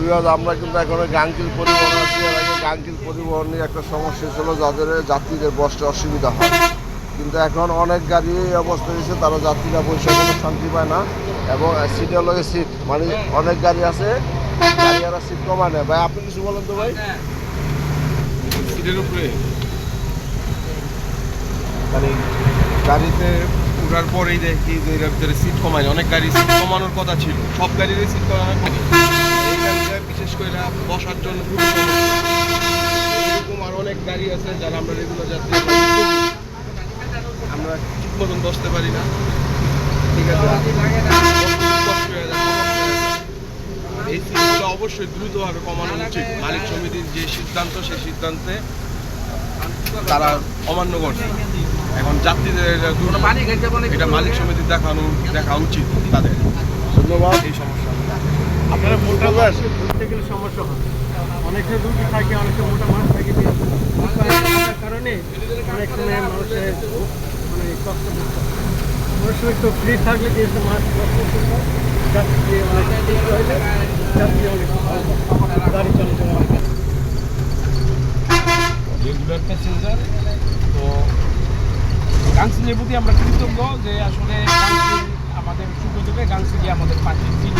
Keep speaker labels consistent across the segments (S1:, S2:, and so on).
S1: বিভাগ আমরা কিন্তু এখন গাঙ্কিল পরিবহন আছি এর আগে গাঙ্কিল পরিবহন নিয়ে একটা সমস্যা ছিল যাদের যাত্রীদের বসতে অসুবিধা হয়। কিন্তু এখন অনেক গাড়ি এই অবস্থা হয়েছে তারা যাত্রীরা বসে কোনো শান্তি পায় না এবং সিটের লগে সিট মানে অনেক গাড়ি আছে গাড়ি আর সিট কমায় না ভাই আপনি কিছু বলেন তো ভাই?
S2: সিটের উপরে। মানে গাড়িতে উঠার পরেই দেখি যে এর ভিতরে সিট কমায় অনেক গাড়ি সিট কমানোর কথা ছিল। সব গাড়ির সিট কমানো হয়। গাড়িটা বিশেষ করে বসার জন্য। এরকম আর অনেক গাড়ি আছে যারা আমরা রেগুলার যাত্রী আমরা ঠিক মতন বসতে পারি না। ঠিক আছে। এই সিটগুলো অবশ্যই দ্রুতভাবে কমানো উচিত। মালিক সমিতির যে সিদ্ধান্ত সেই সিদ্ধান্তে তারা অমান্য করছে। এখন যাত্রীদের এটা মালিক সমিতির দেখানো দেখা উচিত তাদের।
S1: ধন্যবাদ।
S2: এই সমস্যা।
S3: আপনারা মোটা? মানুষের ঘুরতে গেলে সমস্যা হয় অনেকটা রুগী থাকে অনেকটা মোটা মানুষ থাকে কারণে অনেক সময় মানুষের মানে কষ্ট করতে অনেক সময় একটু ফ্রি থাকলে যে সময় মানুষ কষ্ট করতে যাত্রী অনেক যাত্রী অনেক গাড়ি চলাচল অনেক
S4: রেগুলার প্যাসেঞ্জার তো গাংসিলের প্রতি আমরা কৃতজ্ঞ যে আসলে আমাদের থেকে গাংসিলি আমাদের পাশে ছিল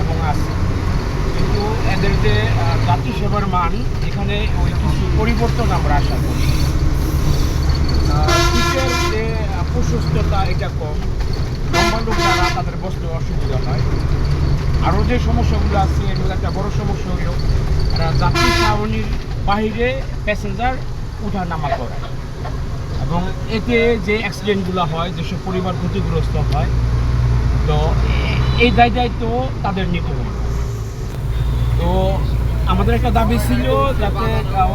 S4: এবং আছে। কিন্তু এদের যে আহ, যাত্রী সেবার মান এখানে ওই কিছু পরিবর্তন আমরা আশা করি। যে প্রশস্ততা এটা কম। লম্বা তাদের বসতে অসুবিধা হয়। আরও যে সমস্যাগুলো আছে মধ্যে একটা বড় সমস্যা হলো এরা যাত্রী ছাউনির বাইরে প্যাসেঞ্জার উঠা নামা করে। এবং এতে যে অ্যাক্সিডেন্টগুলো হয় যেসব পরিবার ক্ষতিগ্রস্ত হয় তো এই দায় দায়িত্ব তাদের নিতে হবে। তো আমাদের একটা দাবি ছিল যাতে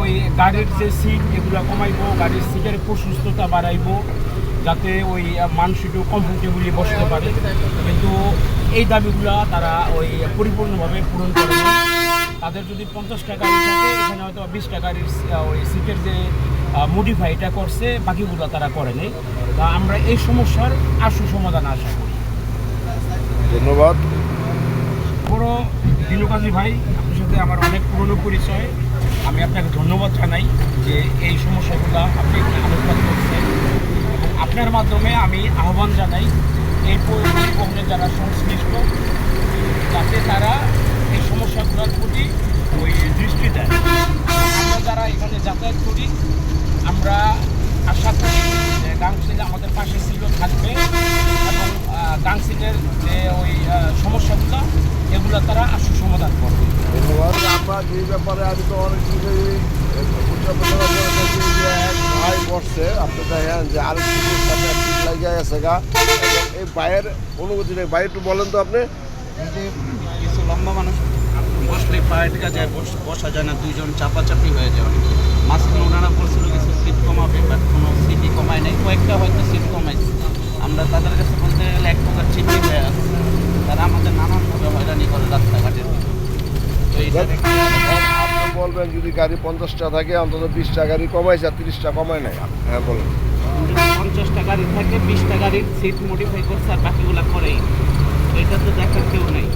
S4: ওই গাড়ির যে সিট এগুলো কমাইবো গাড়ির সিটের প্রশস্ততা বাড়াইবো যাতে ওই মানুষ একটু কমফোর্টেবলি বসতে পারে। কিন্তু এই দাবিগুলো তারা ওই পরিপূর্ণভাবে পূরণ করে তাদের যদি পঞ্চাশটা গাড়ি থাকে এখানে হয়তো বিশটা গাড়ির আহ, ওই সিটের যে মডিফাই এটা করছে বাকিগুলো তারা করে নেই তা আমরা এই সমস্যার আশু সমাধান আশা করি।
S1: ধন্যবাদ।
S4: বড় দিনুকাজি ভাই, আপনার সাথে আমার অনেক পুরনো পরিচয়। আমি আপনাকে ধন্যবাদ জানাই যে এই সমস্যাগুলো আপনি আলোচনা করছেন। আপনার মাধ্যমে আমি আহ্বান জানাই এই পরিবহনে যারা সংশ্লিষ্ট, যাতে তারা এই সমস্যাগুলোর প্রতি ওই দৃষ্টি দেয়। আমরা যারা এখানে যাতায়াত করি, আমরা আশা করি যে গাংশিল আমাদের পাশে ছিল থাকবে এবং আহ, গাংশিলের যে ওই আহ, সমস্যাগুলো এগুলো তারা আশু সমাধান করবে।
S1: ধন্যবাদ। আমরা এই ব্যাপারে আমি তো অনেক ভাই বসছে আপনি দেখেন যে আরেক সাথে লাগিয়ে গেছে গা। এই ভাইয়ের অনুভূতি নেই। ভাই একটু বলেন তো আপনি।
S5: কিছু লম্বা মানুষ বসলে পায়ের কাছে বসা যায় না দুইজন চাপাচাপি হয়ে যায়। অনেক মাঝখানে ওনারা বলছিল কিছু সিট কমাবে বাট কোনো সিটই কমায় নাই। কয়েকটা হয়তো সিট কমাইছে। আমরা তাদের কাছে বলতে গেলে এক প্রকার চিঠি হয়ে আছে। তারা আমাদের নানানভাবে হয়রানি করে রাস্তাঘাটের ভিতরে। তো এইটা দেখে
S1: আপনি বলবেন যদি গাড়ি পঞ্চাশটা থাকে, অন্তত বিশটা গাড়ি কমাইছে, আর তিরিশটা কমায় নাই। হ্যাঁ বলেন।
S5: পঞ্চাশটা গাড়ি থাকে, বিশটা গাড়ির সিট মডিফাই করছে, আর বাকিগুলো করেই। এটা তো দেখার কেউ নেই।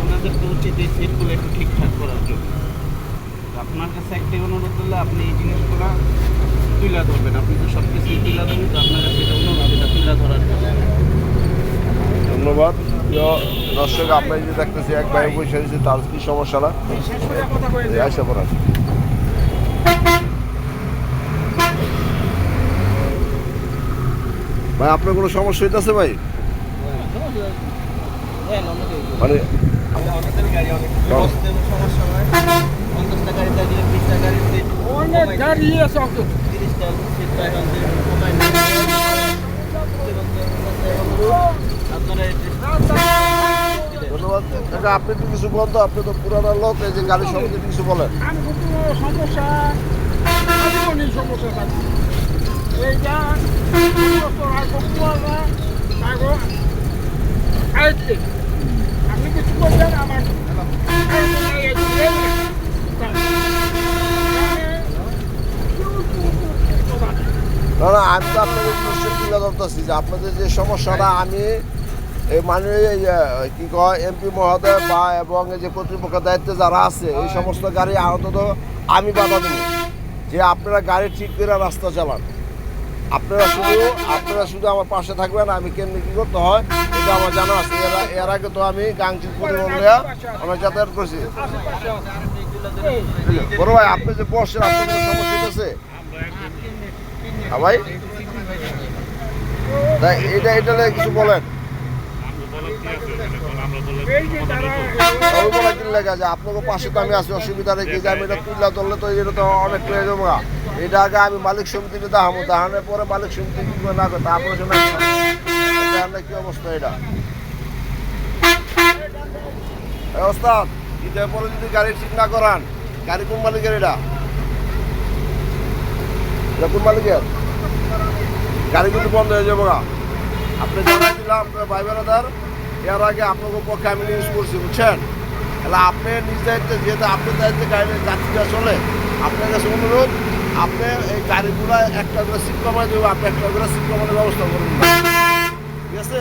S5: ওনাদেরকে উচিত এই সিটগুলো একটু ঠিকঠাক করার জন্য। আপনার কাছে একটাই অনুরোধ করলে আপনি এই জিনিসগুলো তুলে ধরবেন। আপনি তো সব কিছুই তুলে ধরবেন তো আপনার কাছে এটা অনুরোধ, এটা তুলে ধরার জন্য।
S1: ধন্যবাদ। প্রিয় দর্শক আমরা যে দেখতেছি এক ভাই বসে রয়েছে তার কি সমস্যা না? আসা ভাই আপনার কোনো সমস্যা হইতেছে ভাই? মানে
S5: গাড়ি থাকলে বিশটা গাড়ির সিট
S3: অনেক গাড়ি আছে অত
S5: তিরিশটা সিট এখন কমায় না আপনারা
S1: কাকা আপনি তো কিছু বলতো তো আপনি তো পুরানো লোক এই যে গাড়ি সম্বন্ধে কিছু বলেন।
S3: আমি সমস্যা সমস্যা এইটা আপনি কিছু করবেন আমার?
S1: না আমি তো আপনাদের তুলে ধরতেছি যে আপনাদের যে সমস্যাটা আমি এই মানে এই যে, কি কয় এমপি মহোদয় বা এবং যে কর্তৃপক্ষের দায়িত্বে যারা আছে এই সমস্ত গাড়ি অন্তত আমি বাধা দেবো। যে আপনারা গাড়ি ঠিক করে রাস্তা চালান। আপনারা শুধু আপনারা শুধু আমার পাশে থাকবেন আমি কেমনি কী করতে হয় এটা আমার জানা আছে। এর আগে তো আমি গাংচিল পরিবহন আমরা যাতায়াত করছি। বড় ভাই আপনি যে বসছেন আপনার সমস্যা হ্যাঁ ভাই? এটা এটা কিছু বলেন আমি বলা কি লেগে আছে আপনাকে পাশে তো আমি আছি অসুবিধা রেখে যে আমি এটা তুললা ধরলে তো এটা তো অনেক পেয়ে যাব। এটা আগে আমি মালিক সমিতিতে দাহামো দাহানোর পরে মালিক সমিতি না করে তারপরে শোনা কি অবস্থা এটা? ওস্তাদ ঈদের পরে যদি গাড়ি ঠিক না করান গাড়ি কোন মালিকের এটা? এটা কোন মালিকের? গাড়ি কিন্তু বন্ধ হয়ে যাব আপনি জানাই দিলাম আপনার ভাই বেড়াদার এর আগে আপনাকে পক্ষে আমি নিউজ করছি, বুঝছেন? তাহলে আপনি নিজ দায়িত্বে, যেহেতু আপনার দায়িত্বে গাড়ি যাত্রীরা চলে, আপনার কাছে অনুরোধ, আপনি এই গাড়িগুলো একটা করে সিট কমায় আপনি একটা করে সিট কমানোর ব্যবস্থা করুন। ঠিক আছে?